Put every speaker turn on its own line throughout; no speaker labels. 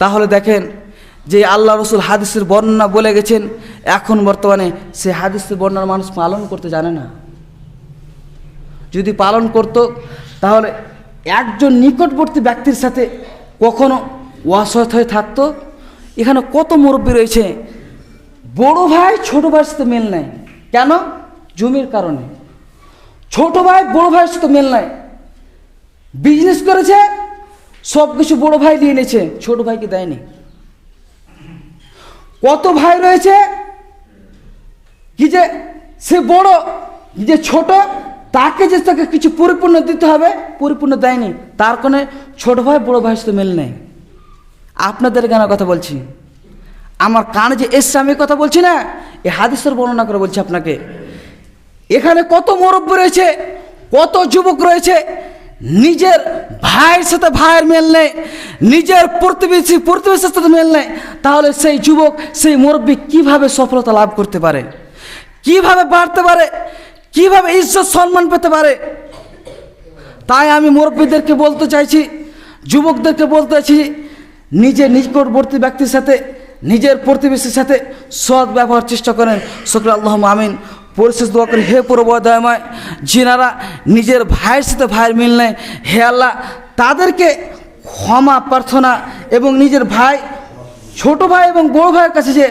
তাহলে দেখেন যে আল্লাহ রসুল হাদিসের বর্ণনা বলে গেছেন, এখন বর্তমানে সে হাদিসের বর্ণনা মানুষ পালন করতে জানে না। যদি পালন করত, তাহলে একজন নিকটবর্তী ব্যক্তির সাথে কখনো অসৎ হয়ে থাকতো। এখানে কত মুরব্বী রয়েছে, বড় ভাই ছোট ভাইয়ের সাথে মেল নেয়। কেন? জমির কারণে। ছোট ভাই বড় ভাইয়ের সাথে মেল নেয়। বিজনেস করেছে সব কিছু বড় ভাই নিয়ে নিয়েছে ছোট ভাইকে দেয়নি। কত ভাই রয়েছে? কি যে সে বড় যে ছোট, তাকে যে তাকে কিছু পরিপূর্ণ দিতে হবে, পরিপূর্ণ দেয়নি। তার কারণে ছোট ভাই, বড় ভাইয়ের সাথে মেল নেই। আপনাদের কেন কথা বলছি। আমার কানে যে এসছে, আমি কথা বলছি না, এ হাদিসের বর্ণনা করে বলছি আপনাকে। এখানে কত মুরব্বী রয়েছে, কত যুবক রয়েছে নিজের ভাইয়ের সাথে ভাইয়ের মেল নেই, নিজের প্রতিবেশী প্রতিবেশীর সাথে মেল নেই, তাহলে সেই যুবক, সেই মুরব্বী কীভাবে সফলতা লাভ করতে পারে? কীভাবে বাড়তে পারে? কীভাবে ঈশ্বর সম্মান পেতে পারে? তাই আমি মুরব্বীদেরকে বলতে চাইছি, যুবকদেরকে বলতে চাইছি, নিজের নিকটবর্তী ব্যক্তির সাথে, নিজের প্রতিবেশীর সাথে সৎ ব্যবহার চেষ্টা করেন। সকল আল্লাহ আমিন। পরিশেষ দোয়া করি, হে পূর্বদয়ময়, যিনারা নিজের ভাইয়ের সাথে ভাইয়ের মিল নেয়, হে আল্লাহ, তাদেরকে ক্ষমা প্রার্থনা এবং নিজের ভাই, ছোট ভাই এবং বড় ভাইয়ের কাছে যে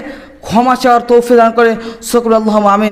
ক্ষমা চাওয়ার তৌফিক দান করে। সকল আল্লাহ আমিন।